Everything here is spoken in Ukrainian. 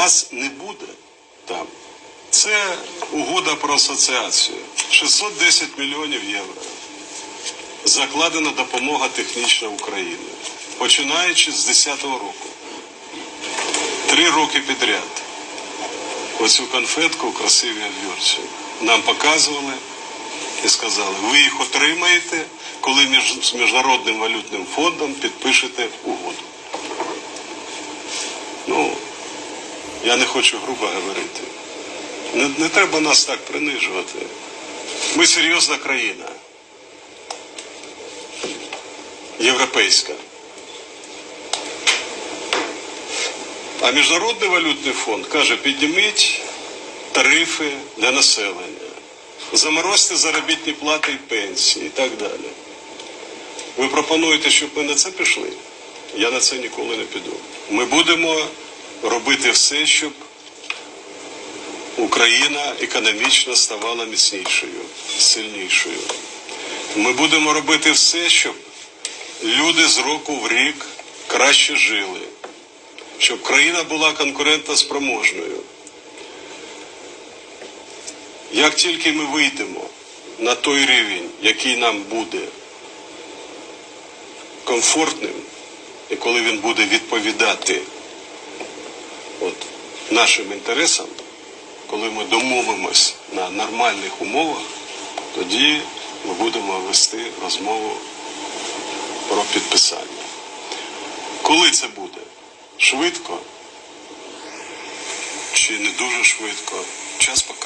Нас не буде там. Це угода про асоціацію. 610 мільйонів євро. Закладена допомога технічна України, починаючи з 10-го року. Три роки підряд. Оцю конфетку в красивій обвірці нам показували і сказали, ви їх отримаєте, коли між, з Міжнародним валютним фондом підпишете угоду. Я не хочу грубо говорити. Не, не треба нас так принижувати. Ми серйозна країна. Європейська. А Міжнародний валютний фонд каже, підніміть тарифи для населення, заморозьте заробітні плати і пенсії і так далі. Ви пропонуєте, щоб ми на це пішли? Я на це ніколи не піду. Ми будемо робити все, щоб Україна економічно ставала міцнішою, сильнішою. Ми будемо робити все, щоб люди з року в рік краще жили, щоб країна була конкурентоспроможною. Як тільки ми вийдемо на той рівень, який нам буде комфортним, і коли він буде відповідати от, нашим інтересам, коли ми домовимось на нормальних умовах, тоді ми будемо вести розмову про підписання. Коли це буде? Швидко чи не дуже швидко? Час покаже.